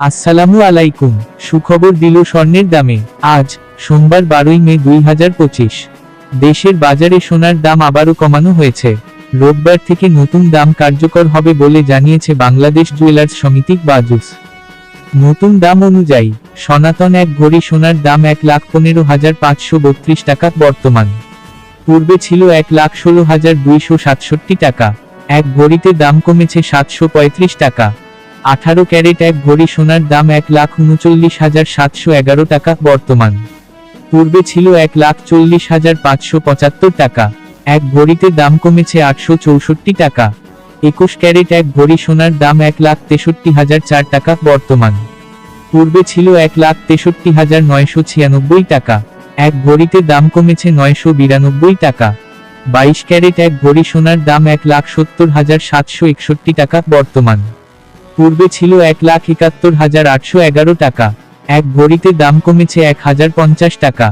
আসসালামু আলাইকুম, সুখবর দিল স্বর্ণের দামে, আজ, সোমবার বারোই মে দুই হাজার পঁচিশ। দেশের বাজারে সোনার দাম আবারও কমানো হয়েছে। রোববার থেকে নতুন দাম কার্যকর হবে বলে জানিয়েছে বাংলাদেশ জুয়েলার্স সমিতি বাজুস। নতুন দাম অনুযায়ী, সনাতন এক ঘড়ি সোনার দাম এক লাখ পনেরো হাজার পাঁচশো বত্রিশ টাকা বর্তমান। পূর্বে ছিল এক লাখ ষোলো হাজার দুইশো সাতষট্টি টাকা, এক ঘড়িতে দাম কমেছে সাতশো পঁয়ত্রিশ টাকা। আঠারো ক্যারেট এক ভরি সোনার দাম এক লাখ উনচল্লিশ হাজার সাতশো এগারো টাকা বর্তমান। পূর্বে ছিল এক লাখ চল্লিশ হাজার পাঁচশো পঁচাত্তর টাকা। এক ভরিতে দাম কমেছে আটশো চৌষট্টি টাকা। একুশ ক্যারেট এক ভরি সোনার দাম এক লাখ তেষট্টি হাজার চার টাকা বর্তমান। পূর্বে ছিল এক লাখ তেষট্টি হাজার নয়শো ছিয়ানব্বই টাকা। এক ভরিতে দাম কমেছে নয়শো বিরানব্বই টাকা। বাইশ ক্যারেট এক ভরি সোনার দাম এক লাখ সত্তর হাজার সাতশো একষট্টি টাকা বর্তমান। পূর্বে ছিল এক লাখ একাত্তর হাজার আটশো এগারো টাকা। এক ভরিতে দাম কমেছে এক হাজার পঞ্চাশ টাকা।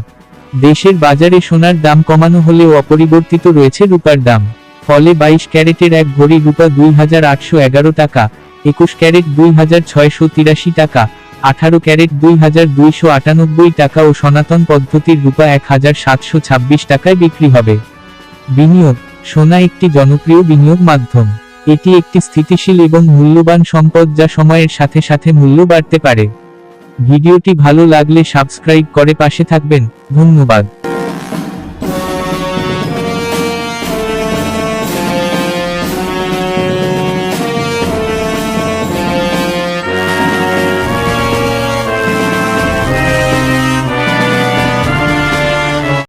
দেশের বাজারে সোনার দাম কমানো হলেও অপরিবর্তিত রয়েছে রূপার দাম। ফলে বাইশ ক্যারেটের এক ভরি রূপা দুই হাজার আটশো এগারো টাকা, একুশ ক্যারেট দুই হাজার ছয়শো তিরাশি টাকা, আঠারো ক্যারেট দুই হাজার দুইশো আটানব্বই টাকা ও সনাতন পদ্ধতির রূপা এক হাজার সাতশো ছাব্বিশ টাকায় বিক্রি হবে। বিনিয়োগ, সোনা একটি জনপ্রিয় বিনিয়োগ মাধ্যম। এটি একটি স্থিতিশীল এবং মূল্যবান সম্পদ যা সময়ের সাথে সাথে মূল্য বাড়তে পারে। ভিডিওটি ভালো লাগলে সাবস্ক্রাইব করে পাশে থাকবেন। ধন্যবাদ।